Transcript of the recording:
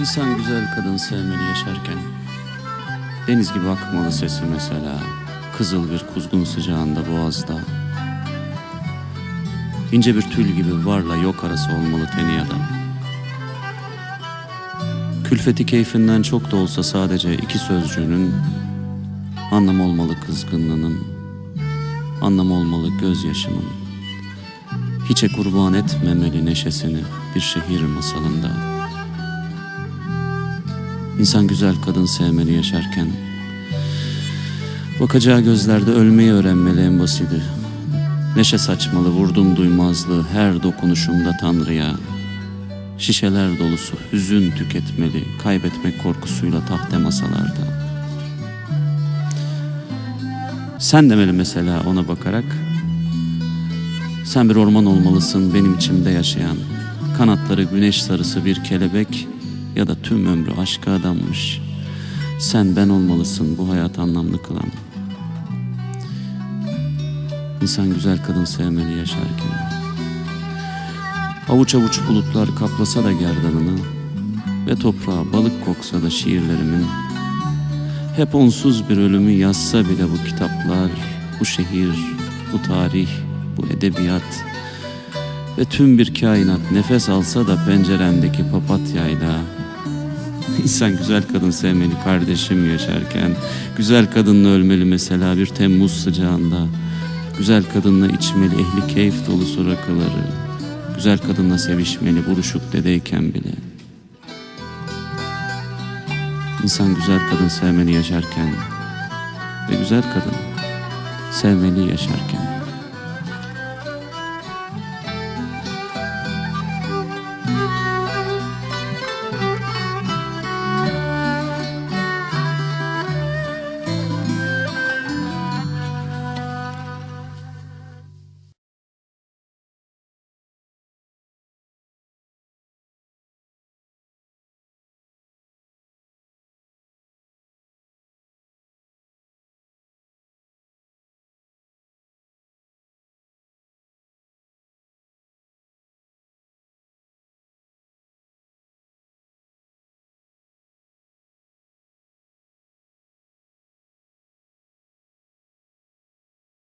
İnsan güzel kadın sevmeli yaşarken Deniz gibi akmalı sesi mesela Kızıl bir kuzgun sıcağında boğazda. İnce bir tül gibi varla yok arası olmalı teni adam. Külfeti keyfinden çok da olsa sadece iki sözcüğünün Anlam olmalı kızgınlığının Anlam olmalı gözyaşının Hiçe kurban etmemeli neşesini bir şehir masalında İnsan güzel kadın sevmeli yaşarken Bakacağı gözlerde ölmeyi öğrenmeli en basiti. Neşe saçmalı vurdum duymazlığı her dokunuşumda Tanrı'ya. Şişeler dolusu hüzün tüketmeli Kaybetmek korkusuyla tahte masalarda. Sen demeli mesela ona bakarak Sen bir orman olmalısın benim içimde yaşayan. Kanatları güneş sarısı bir kelebek Ya da tüm ömrü aşka adanmış Sen ben olmalısın bu hayat anlamlı kılan. İnsan güzel kadın sevmeli yaşarken. Avuç avuç bulutlar kaplasa da gerdanını Ve toprağa balık koksa da şiirlerimin. Hep onsuz bir ölümü yazsa bile bu kitaplar Bu şehir, bu tarih, bu edebiyat Ve tüm bir kainat nefes alsa da pencerendeki papatyayla İnsan güzel kadın sevmeli kardeşim yaşarken Güzel kadınla ölmeli mesela bir Temmuz sıcağında Güzel kadınla içmeli ehli keyif dolusu rakıları Güzel kadınla sevişmeli buruşuk dedeyken bile. İnsan güzel kadın sevmeli yaşarken Ve güzel kadın sevmeli yaşarken